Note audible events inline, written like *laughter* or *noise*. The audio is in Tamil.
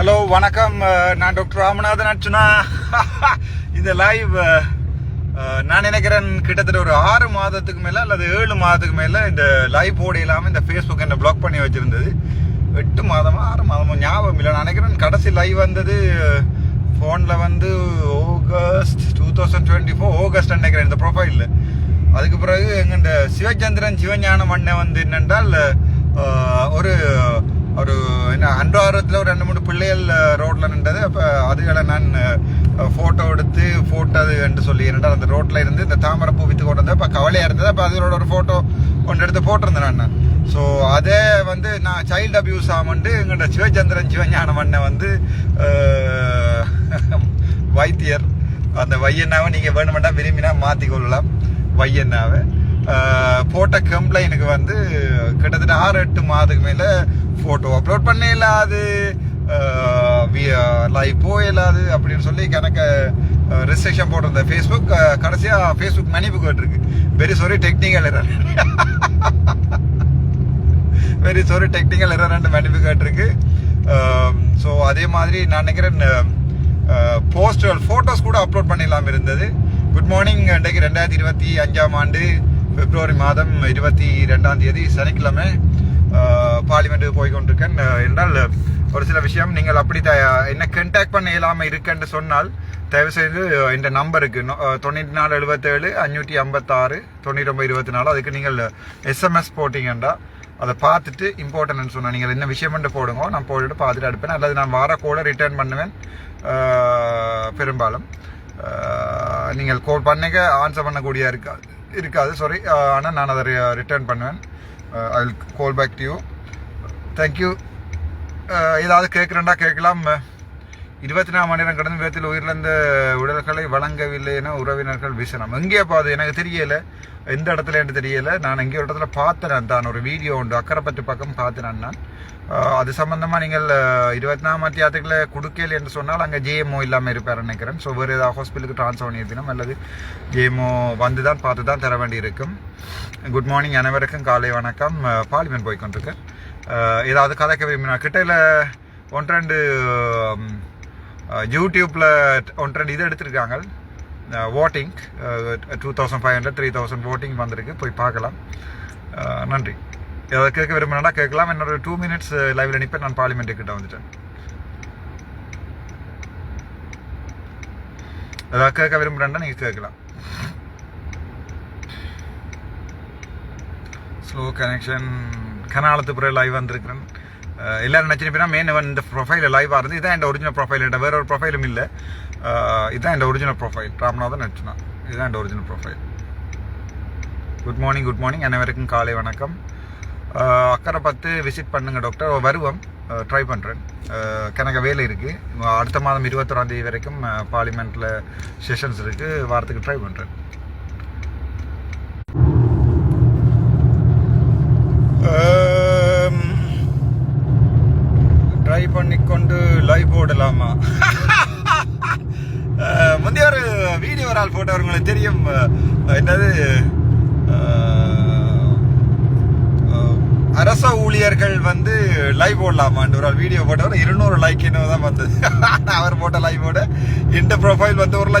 ஹலோ வணக்கம். நான் டாக்டர் ராமநாதன் அர்ச்சுனா *laughs* இந்த லைவ் நான் நினைக்கிறேன் கிட்டத்தட்ட ஒரு ஆறு மாதத்துக்கு மேலே அல்லது ஏழு மாதத்துக்கு மேலே இந்த லைவ் போட இல்லாமல் இந்த ஃபேஸ்புக் என்னை பிளாக் பண்ணி வச்சுருந்தது. எட்டு மாதமா ஆறு மாதமா ஞாபகம் இல்லை. நான் நினைக்கிறேன் கடைசி லைவ் வந்தது ஃபோனில் வந்து August two thousand twenty four August நினைக்கிறேன் இந்த ப்ரொஃபைலில் அதுக்கு பிறகு எங்க சிவச்சந்திரன் சிவஞானம் அண்ணன் வந்து என்னென்றால் ஒரு ஒரு என்ன அன்றாரத்தில் ஒரு ரெண்டு மூணு பிள்ளைகள் ரோட்டில் நின்றது. அப்போ அதுகளை நான் ஃபோட்டோ எடுத்து ஃபோட்டோ அது என்று சொல்லி என்னடா அந்த ரோட்டில் இருந்து இந்த தாமரை பூ வித்து கொண்டு வந்தேன் அப்போ கவலையாக இருந்தது. அப்போ அதோட ஒரு ஃபோட்டோ ஒன்று எடுத்து போட்டிருந்தேன் நான். ஸோ அதே வந்து நான் சைல்டு அபியூஸ் ஆமண்டு எங்கள்கிட்ட சிவச்சந்திரன் சிவஞானம் அண்ணன் வந்து வைத்தியர். அந்த வையன்னாவை நீங்கள் வேணுமெண்டா விரும்பினா மாற்றி கொள்ளலாம். வையன்னாவை போட்ட கம்ப்ளைனுக்கு வந்து கிட்டத்தட்ட ஆறு எட்டு மாதத்துக்கு மேலே ஃபோட்டோ அப்லோட் பண்ண இல்லாது லைவ் போயிடாது அப்படின்னு சொல்லி கணக்க ரெஸ்ட்ரிக்ஷன் போட்டிருந்த ஃபேஸ்புக் கடைசியாக ஃபேஸ்புக் மன்னிப்பு கேட்டிருக்கு. Very sorry technical error very sorry technical error ரெண்டு மன்னிப்பு கேட்டிருக்கு. ஸோ அதே மாதிரி நான் நினைக்கிறேன் போஸ்டர் ஃபோட்டோஸ் கூட அப்லோட் பண்ணிடலாம் இருந்தது. குட் மார்னிங் இன்றைக்கு ரெண்டாயிரத்தி இருபத்தி அஞ்சாம் ஆண்டு பிப்ரவரி மாதம் இருபத்தி ரெண்டாம் தேதி சனிக்கிழமை. பார்லிமெண்ட்டுக்கு போய்கொண்டிருக்கேன். என்றால் ஒரு சில விஷயம் நீங்கள் அப்படி த என்ன கண்டாக்ட் பண்ண இயலாமல் இருக்குன்னு சொன்னால் தயவு செய்து இந்த நம்பருக்கு தொண்ணூற்றி நாலு எழுபத்தேழு அஞ்சூற்றி ஐம்பத்தாறு தொண்ணூற்றி ஒம்பது இருபத்தி நாலு அதுக்கு நீங்கள் எஸ்எம்எஸ் போட்டிங்கண்டா அதை பார்த்துட்டு இம்பார்ட்டன்ட்னு சொன்னால் நீங்கள் என்ன விஷயம்னு போடுங்க நான் போட்டுட்டு பார்த்துட்டு அடுப்பேன் அல்லது நான் வார கூட ரிட்டர்ன் பண்ணுவேன் பெரும்பாலும். நீங்கள் கோல் பண்ணிக்க ஆன்சர் பண்ணக்கூடிய இருக்காது இருக்காது சாரி ஆனால் நான் அதை ரிட்டர்ன் பண்ணுவேன். I will call back to you thank you ஏதாவது கேட்குறேன்டா கேட்கலாம். இருபத்தி நாலு மணி நேரம் கடந்த விதத்தில் உயிரிழந்த உடல்களை வழங்கவில்லை என உறவினர்கள் விசனம் எங்கேயே பார்த்து எனக்கு தெரியல. எந்த இடத்துல என்று தெரியல. நான் எங்கேயோ ஒரு இடத்துல பார்த்தேன். தான் ஒரு வீடியோ உண்டு. அக்கரைப்பட்டு பக்கம் பார்த்தேன் நான். அது சம்மந்தமாக நீங்கள் இருபத்தி நாலாம் மத்தியாத்துக்குள்ள கொடுக்கல என்று சொன்னால் அங்கே ஜேஎம்ஓ இல்லாமல் இருப்பார் நினைக்கிறேன். ஸோ வேறு ஏதாவது ஹாஸ்பிட்டலுக்கு ட்ரான்ஸ்ஃபர் பண்ணியிருக்கணும் அல்லது ஜேஎம்ஓ வந்து தான் பார்த்து தான் தர வேண்டியிருக்கும். குட் மார்னிங் அனைவருக்கும் காலை வணக்கம். பார்லிமெண்ட் போய் கொண்டிருக்கேன் ஏதாவது கதைக்க விரும்பினா கிட்டையில் ஒன்று ரெண்டு யூடியூப்பில் ஒன் ரெண்டு இது எடுத்திருக்காங்க. Voting two thousand five hundred three thousand voting வந்திருக்கு. போய் பார்க்கலாம். நன்றி. ஏதாவது கேட்க விரும்பினா கேட்கலாம். என்னோட டூ மினிட்ஸ் லைவ்ல நிற்பேன் நான் பார்லிமெண்ட் கிட்ட வந்துட்டேன். ஏதாவது கேட்க விரும்புகிறேன்னா நீங்கள் கேட்கலாம். ஸ்லோ கனெக்ஷன் கனாலத்து பிறகு லைவ் வந்திருக்கிறேன். எல்லாரும் நினச்சிருப்பீங்க மெயின் இந்த ப்ரொஃபைல் லைவாக இருந்து இதான் என் ஒரிஜினல் ப்ரொஃபைல் என்கிட்ட வேற ஒரு ப்ரொஃபைலும் இல்லை. இதான் என் ஒரிஜினல் ப்ரொஃபைல் ராமநாதன் நச்சுனா. இதுதான் என் original profile good morning good morning அனைவருக்கும் காலை வணக்கம். அக்கறை பார்த்து விசிட் பண்ணுங்க டாக்டர் வருவோம். ட்ரை பண்ணுறேன் கணக்கு வேலை இருக்குது அடுத்த மாதம் இருபத்தொராந்தேதி வரைக்கும் பார்லிமெண்ட்டில் செஷன்ஸ் இருக்குது வாரத்துக்கு ட்ரை பண்ணுறேன் ட்ரை பண்ணிக்கொண்டு லைவ் போடலாமா *laughs* முந்தைய ஒரு வீடியோ ஒரு ஆள் போட்டவர் உங்களுக்கு தெரியும். என்னது? அரச ஊழியர்கள் வந்து லைவ் போடலாமான்னு ஒரு ஆள் வீடியோ போட்டவர் இருநூறு லைக் என்ன தான் வந்தது. *laughs* அவர் போட்ட லைவோட இந்த ப்ரொஃபைல் வந்து ஒரு